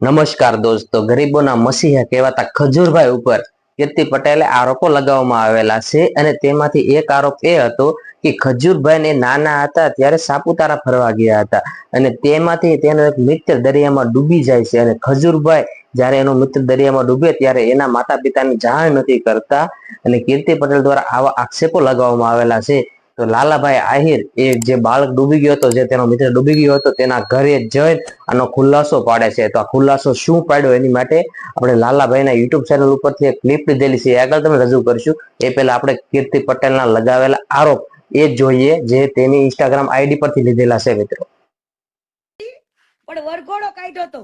નમસ્કાર દોસ્તો, ગરીબોના મસીહા કહેવાતા ખજૂરભાઈ ઉપર કીર્તિ પટેલે આરોપો લગાવવામાં આવેલા છે અને તેમાંથી એક આરોપ એ હતો કે ખજૂરભાઈ ને નાના હતા ત્યારે સાપુતારા ફરવા ગયા હતા અને તેમાંથી તેનો એક મિત્ર દરિયામાં ડૂબી જાય છે અને ખજૂરભાઈ જ્યારે એનો મિત્ર દરિયામાં ડૂબે ત્યારે એના માતા પિતાની જાણ નથી કરતા અને કીર્તિ પટેલ દ્વારા આવા આક્ષેપો લગાવવામાં આવેલા છે. તો લાલાભાઈ આહિર એ જે બાળક ડૂબી ગયો હતો, જે તેનો મિત્ર ડૂબી ગયો હતો, તેના ઘરે જઈ આનો ખુલાસો પાડે છે. તો આ ખુલાસો શું પાડ્યો એની માટે આપણે લાલાભાઈના યુટ્યુબ ચેનલ ઉપરથી એક ક્લિપ લીધેલી છે. આગળ તમે રજૂ કરીશું. એ પહેલા આપણે કીર્તિ પટેલના લગાવેલા આરોપ એ જોઈએ, જે તેની ઇન્સ્ટાગ્રામ આઈડી પરથી લીધેલા છે મિત્રો. પણ વરઘોડો કાઢ્યો હતો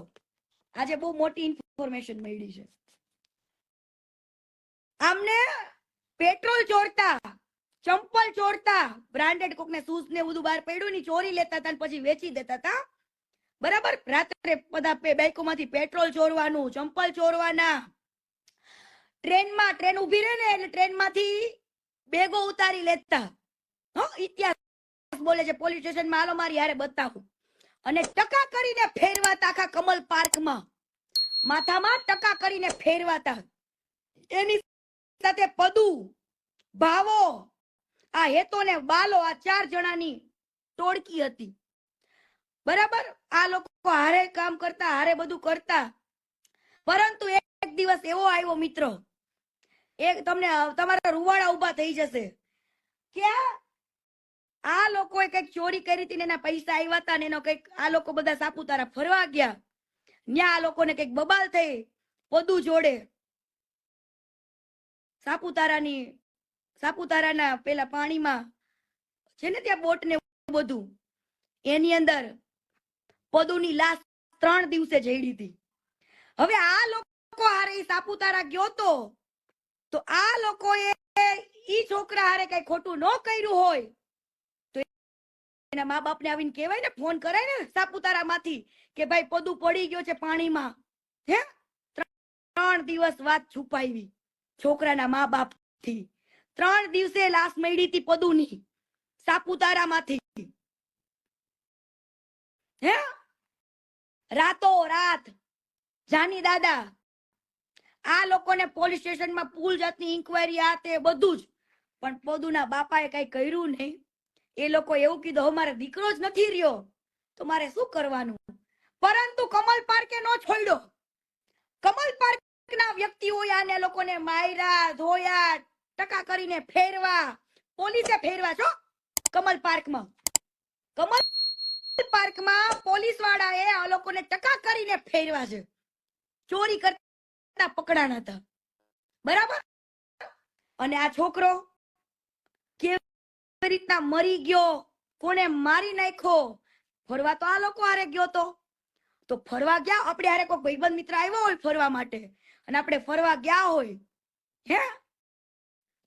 આજે બહુ મોટી ઇન્ફોર્મેશન મળી છે. આમને પેટ્રોલ ચોરતા ચંપલ ચોરતા. બ્રાન્ડેડ કોકને શૂઝ ને બધું બહાર પડ્યું ની ચોરી લેતા હતા પછી વેચી દેતા હતા. બરાબર? રાત્રે બધા બાઇકોમાંથી પેટ્રોલ ચોરવાનું, ચંપલ ચોરવાના. ટ્રેનમાં ટ્રેન ઊભી રહે ને એટલે ટ્રેનમાંથી બેગો ઉતારી લેતા. હો, ઇતિહાસ બોલે છે, પોલીસ સ્ટેશનમાં હાલો મારી હારે બતાવું. અને ટકા કરીને ફેરવાતા આખા કમલ પાર્કમાં. માથામાં ટકા કરીને ફેરવાતા. એની સાથે પદુ, ભાવો આ હેતો ને બાલો આ ચાર જણાની ટોળકી હતી. બરાબર? આ લોકો હારે કામ કરતા, હારે બધું કરતા. પરંતુ એક દિવસ એવો આવ્યો મિત્ર. એક તમને, તમારા રૂવાડા ઊભા થઈ જશે. કે આ લોકોએ કંઈક ચોરી કરી હતી એના પૈસા આવ્યા હતા ને એનો કંઈક, આ લોકો બધા સાપુતારા ફરવા ગયા. ન્યા આ લોકોને કંઈક બબાલ થઈ, પદુ જોડે. સાપુતારાની સાપુતારાના પેલા પાણીમાં છે ને ત્યાં બોટ ને બધું, એની અંદર પદુની લાશ ત્રણ દિવસે જઈડી હતી. હવે આ લોકો હારે સાપુતારા ગયો તો તો આ લોકોએ ઈ છોકરા હારે કઈ ખોટું ન કર્યું હોય, તો એના મા બાપને આવીને કહેવાય ને, ફોન કરાય ને સાપુતારા માંથી કે ભાઈ પદુ પડી ગયો છે પાણીમાં, હે? ત્રણ દિવસ વાત છુપાવી છોકરાના મા બાપથી ત્રણ દિવસે લાશ મળી હતી પદુની સાપુતારા માંથી હે? રાતો રાત, જાની દાદા, આ લોકોને પોલીસ સ્ટેશનમાં પુલ જાતની ઇન્કવાયરી આ તે બધું જ. પણ પદુના બાપાએ કઈ કર્યું નહીં. એ લોકો એવું કીધું "હવે મારે દીકરો જ નથી રહ્યો. તો મારે શું કરવાનું? પરંતુ કમલ પાર્કે નો છોડ્યો. કમલ પાર્ક ના વ્યક્તિઓએ આને લોકોને માયરા ધોયા ટકા કરીને ફેરવા. પોલીસે ફેરવા છો? કમલ પાર્કમાં. કમલ પાર્કમાં પોલીસ વાળાએ આ લોકોને ટકા કરીને ફેરવા છે. ચોરી કરતા પકડાણા હતા. બરાબર? અને આ છોકરો કેવી રીતના મરી ગયો? કોને મારી નાખ્યો? ફરવા તો આ લોકો હારે ગયો તો. તો ફરવા ગયા? આપણે હારે કોઈ ભાઈબંધ મિત્ર આવ્યો હોય ફરવા માટે? અને આપણે ફરવા ગયા હોય? હે?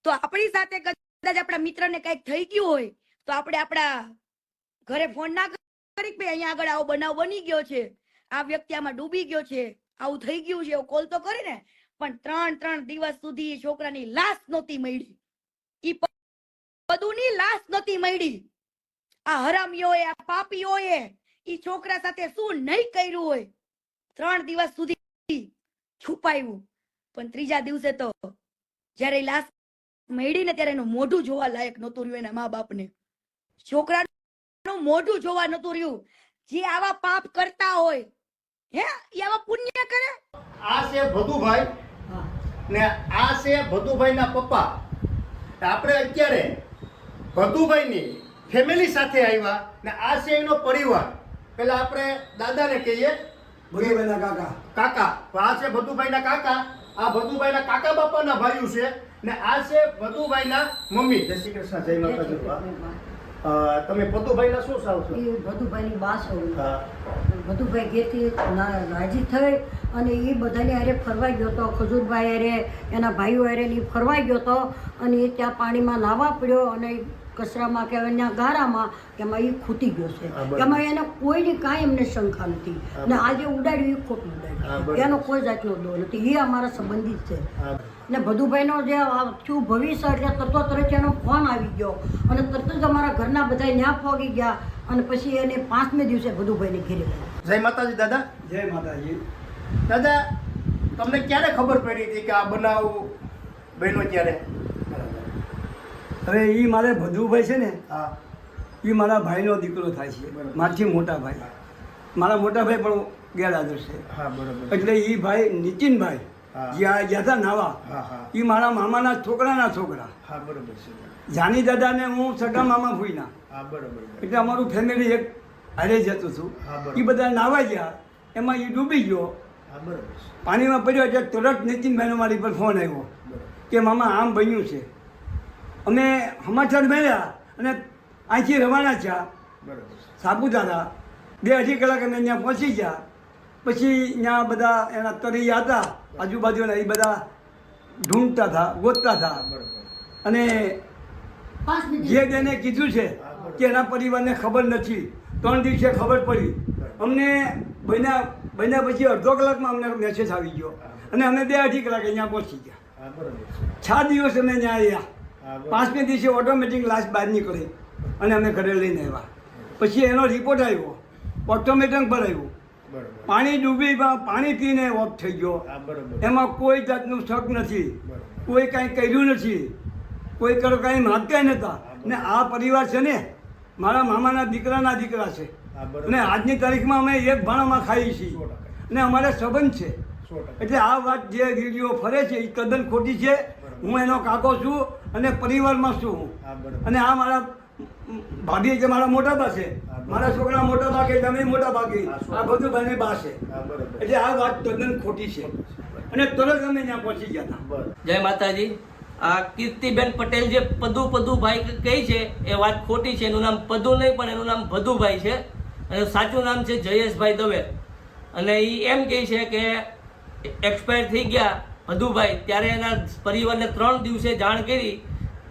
તો આપણી સાથે કદાચ આપણા મિત્રને કંઈક થઈ ગયું હોય, તો આપણે આપણા ઘરે ફોન ના કરી અહીંયા આગળ આવો, બનાવ બની ગયો છે. આ વ્યક્તિ આમાં ડૂબી ગયો છે. આવું થઈ ગયું છે, એવો કોલ તો કરે ને, પણ ત્રણ ત્રણ દિવસ સુધી છોકરાની લાશ નહોતી મળી. ઈ પદુની લાશ નહોતી મળી. આ હરામીઓએ, આ પાપીઓએ, ઈ છોકરા સાથે શું નહીં કર્યું હોય. ત્રણ દિવસ સુધી છુપાયું. પણ ત્રીજા દિવસે તો જ્યારે લાશ મળી ને ત્યારે એનું મોઢું જોવા લાયક નહોતું રહ્યું એના મા બાપને છોકરાનું મોઢું જોવા નહોતું રહ્યું. જે આવા પાપ કરતા હોય હે? એ આવા પુણ્ય કરે? આ છે ભદુભાઈ. ને આ છે ભદુભાઈના પપ્પા. આપણે અત્યારે ભદુભાઈની ફેમિલી સાથે આવ્યા ને આ છે એનો પરિવાર. પેલા આપણે દાદાને કહીએ. ભદુભાઈના કાકા. કાકા. તો આ છે ભદુભાઈના કાકા. આ ભદુભાઈના કાકા બાપાના ભાઈઓ છે. ને આ છે ભદુભાઈના મમ્મી. જય શ્રી કૃષ્ણ જય માતાજી. તમે ભદુભાઈના શું સાવ છો? એ ભદુભાઈની બાસ હોય હા. ઘેરથી રાજી થઈ અને એ બધાને હારે ફરવા ગયો હતો ખજૂરભાઈ હારે એના ભાઈઓ હારે એ ફરવાઈ ફરવા ગયો હતો અને એ ત્યાં પાણીમાં નાહવા પડ્યો અને કચરામાં કે એના ગારામાં એમાં એ ખૂટી ગયો છે. એમાં એને કોઈની કાંઈ એમને શંકા નથી. અને ને આજે ઉડાડ્યું એ ખોટું ઉડાડ્યું. એનો કોઈ જાતનો દો નથી. એ અમારા સંબંધિત છે. ને ભદુભાઈનો જે આ થયું ભવિષ્ય એટલે તરતો તરત એનો ફોન આવી ગયો. અને તરત જ અમારા ઘરના બધા ન્યા પહોંચી ગયા અને પછી એને પાંચમે દિવસે ભદુભાઈને ઘેરી ગયા જય માતાજી દાદા. જય માતાજી. દાદા તમને ક્યારે ખબર પડી હતી કે આ બનાવ બન્યો ત્યારે? હવે એ મારે ભદુભાઈ છે ને હા. એ મારા ભાઈનો દીકરો થાય છે. બરાબર. મારથી મોટા ભાઈ. મારા મોટા ભાઈ પણ ગેરહાજર છે. હા બરાબર. એટલે એ ભાઈ નીતિનભાઈ. જ્યાં જતા નાવા. એ મારા મામાના છોકરાના છોકરા. હા બરોબર છે. જાની દાદાને હું સગા મામા ફૂઈના હા બરોબર એટલે અમારું ફેમિલી એક હારે જતું હતું એ બધા નાવા ગયા એમાં એ ડૂબી ગયો. પાણીમાં પડ્યો એટલે તરત નીતિનભાઈનો મારી પર ફોન આવ્યો કે મામા આમ બન્યું છે. અમે હમાચાર મળ્યા અને અહીંથી રવાના થયા. સાપુતારા બે અઢી કલાક અમે ત્યાં પહોંચી ગયા. પછી ત્યાં બધા એના તરૈયા હતા આજુબાજુના એ બધા ઢૂંઢતા હતા ગોતતા હતા અને જે બેને કીધું છે કે એના પરિવારને ખબર નથી. ત્રણ દિવસે ખબર પડી. અમને બન્યા બન્યા પછી અડધો કલાકમાં અમને મેસેજ આવી ગયો. અને અમે બે અઢી કલાકે અહીંયા પહોંચી ગયા. છે દિવસ અમે ત્યાં આવ્યા પાંચમે દિવસે ઓટોમેટિક લાશ બહાર નીકળી. અને અમે ઘરે લઈને આવ્યા. પછી એનો રિપોર્ટ આવ્યો. ઓટોમેટિક બરોબર પાણી ડૂબી પાણી પીને ઓફ થઈ ગયો. એમાં કોઈ જાતનું શક નથી. કોઈ કાંઈ કર્યું નથી. કોઈ કરો કાંઈ માગતા નહોતા ને આ પરિવાર છે ને મારા મામાના દીકરાના દીકરા છે. અને આજની તારીખમાં અમે એક ભાણામાં ખાઈએ છીએ. અને અમારે સંબંધ છે. એટલે આ વાત જે વીડિયો ફરે છે એ તદ્દન ખોટી છે. હું એનો કાકો છું અને પરિવારમાં છું અને આ મારા ભાભી છે મારા મોટા બા છે. મારા છોકરા મોટા ભાગે તમે મોટા ભાગે આ બધું ભાઈ બા છે. એટલે આ વાત તદ્દન ખોટી છે. અને તરત અમે ત્યાં પહોંચી ગયા હતા. જય માતાજી. આ કીર્તિબેન પટેલ જે પદુ પદુભાઈ કહે છે એ વાત ખોટી છે. એનું નામ પદુ નહીં પણ એનું નામ ભદુભાઈ છે. અને સાચું નામ છે જયેશભાઈ દવે અને એ એમ કહે છે કે એક્સપાયર થઈ ગયા ભદુભાઈ. ત્યારે એના પરિવારને ત્રણ દિવસે જાણ કરી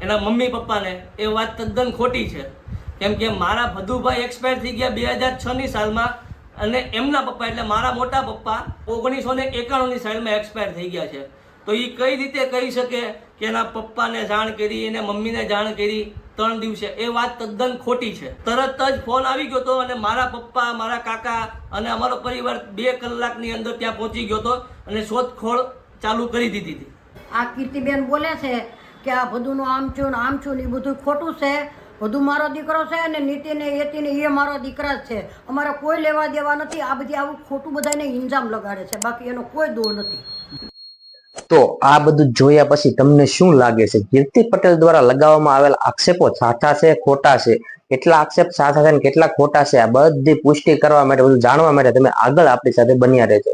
એના મમ્મી પપ્પાને. એ વાત તદ્દન ખોટી છે. કેમ કે મારા ભદુભાઈ એક્સપાયર થઈ ગયા બે હજાર છની સાલમાં અને એમના પપ્પા એટલે મારા મોટા પપ્પા ઓગણીસો ને એકાણુંની સાલમાં એક્સપાયર થઈ ગયા છે. તો એ કઈ રીતે કહી શકે કે એના પપ્પાને જાણ કરી, એને મમ્મીને જાણ કરી ત્રણ દિવસે? એ વાત તદ્દન ખોટી છે. તરત જ ફોન આવી ગયો હતો અને મારા પપ્પા, મારા કાકા અને અમારો પરિવાર બે કલાકની અંદર ત્યાં પહોંચી ગયો હતો અને શોધખોળ ચાલુ કરી દીધી હતી. આ કીર્તિબેન બોલે છે કે આ બધુંનું આમ છું ને આમ છું ને એ બધું ખોટું છે? બધું મારો દીકરો છે અને નીતિને યતિને એ મારો દીકરા જ છે. અમારે કોઈ લેવા દેવા નથી. આ બધી આવું ખોટું બધાને ઇન્જામ લગાડે છે. બાકી એનો કોઈ દો નથી. તો આ બધું જોયા પછી તમને શું લાગે છે? કીર્તિ પટેલ દ્વારા લગાવવામાં આવેલા આક્ષેપો સાચા છે, ખોટા છે? કેટલા આક્ષેપ સાચા છે ને કેટલા ખોટા છે? આ બધી પુષ્ટિ કરવા માટે, બધું જાણવા માટે તમે આગળ આપણી સાથે બન્યા રહેજો.